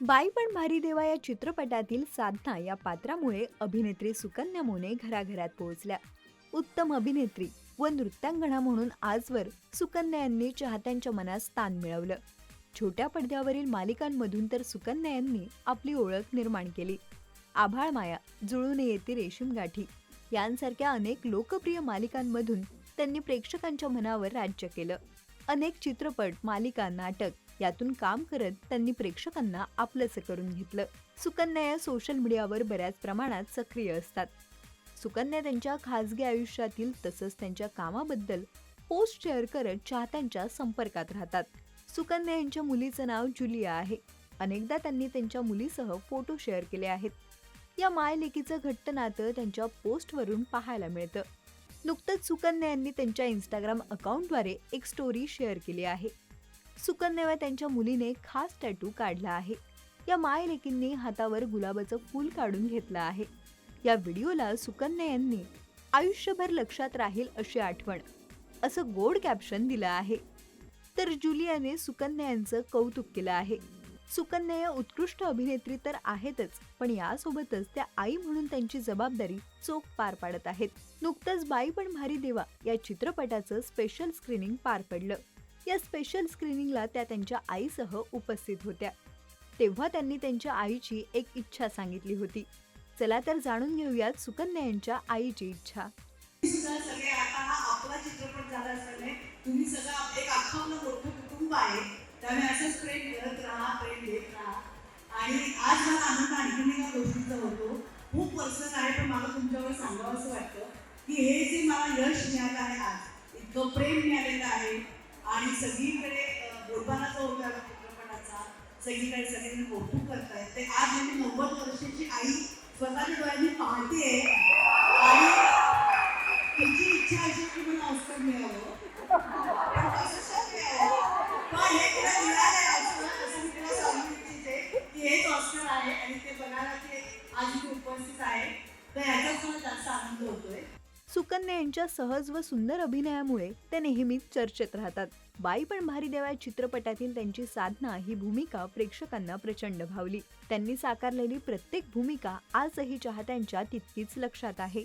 बाई पण भारी देवा या चित्रपटातील साधना या पात्रामुळे अभिनेत्री सुकन्या मोने घराघरात पोहोचल्या. उत्तम अभिनेत्री व नृत्यांगना म्हणून आजवर सुकन्या यांनी चाहत्यांच्या मनात स्थान मिळवलं. छोट्या पडद्यावरील मालिकांमधून तर सुकन्या यांनी आपली ओळख निर्माण केली. आभाळ माया जुळून येते रेशीम गाठी यांसारख्या अनेक लोकप्रिय मालिकांमधून त्यांनी प्रेक्षकांच्या मनावर राज्य केलं. अनेक चित्रपट मालिका नाटक यातून काम करत त्यांनी प्रेक्षकांना आपलंसं करून घेतलं. सुकन्या या सोशल मीडियावर बऱ्याच प्रमाणात सक्रिय असतात. सुकन्या त्यांच्या खासगी आयुष्यातील तसंच त्यांच्या कामाबद्दल पोस्ट शेअर करत चाहत्यांच्या संपर्कात राहतात. सुकन्या यांच्या मुलीचं नाव जुलिया आहे. अनेकदा त्यांनी त्यांच्या मुलीसह फोटो शेअर केले आहेत. या मायलेकीचं घट्ट नातं त्यांच्या पोस्टवरून पाहायला मिळतं. नुकतंच सुकन्या यांनी त्यांच्या इंस्टाग्राम अकाउंटद्वारे एक स्टोरी शेअर केली आहे. सुकन्या व त्यांच्या मुलीने खास टॅटू काढला आहे. या मायलेकींनी हातावर गुलाबाचं फूल काढून घेतलं आहे. या व्हिडिओला सुकन्या यांनी आयुष्यभर लक्षात राहील अशी आठवण असं गोड कॅप्शन दिलं आहे. तर जुलियाने सुकन्या यांचं कौतुक केलं आहे. सुकन्या या उत्कृष्ट अभिनेत्री तर आहेतच पण यासोबतच त्या आई म्हणून त्यांची जबाबदारी चोख पार पाडत आहेत. नुकतंच बाई पण भारी देवा या चित्रपटाचं स्पेशल स्क्रीनिंग पार पडलं. या स्पेशल स्क्रीनिंगला त्या त्यांच्या आईसह उपस्थित होत्या. तेव्हा त्यांनी त्यांच्या आईची एक इच्छा सांगितली होती. चला तर जाणून घेऊयात सुकन्या यांच्या आईची इच्छा. सगळे आता हा आपला चित्रपट झाला असल्याने तुम्ही सगळं एक मोठं कुटुंब आहे त्यामुळे असंच प्रेम राहा. प्रेम देत राहा. आणि आज मला आनंद आणखीन एका गोष्टीचा होतो खूप पर्सनल आहे पण मला तुमच्यावर सांगावं असं वाटतं की हे जे मला यश मिळालं आहे आज इतकं प्रेम मिळालेलं आहे. आणि सगळीकडे बोलताना जो होता चित्रपटाचा सगळीकडे सगळेजण कौतुक करतायत. ते आज म्हणजे नव्वद वर्षाची आई स्वतःच्या डोळ्यांनी पाहते आणि तिची इच्छा अशी की मला ऑस्कर मिळावं. पण आहे? हे तिला मिळालंय असं मी तिला सांगू इच्छिते की हेच ऑस्कर आहे आणि ते बघायला ते आज मी उपस्थित आहे. तर याचा मला जास्त आनंद होतोय. सुकन्या यांच्या सहज व सुंदर अभिनयामुळे ते नेहमीच चर्चेत राहतात. बाई पण भारी देवा चित्रपटातील त्यांची साधना ही भूमिका प्रेक्षकांना प्रचंड भावली. त्यांनी साकारलेली प्रत्येक भूमिका आजही चाहत्यांच्या तितकीच लक्षात आहे.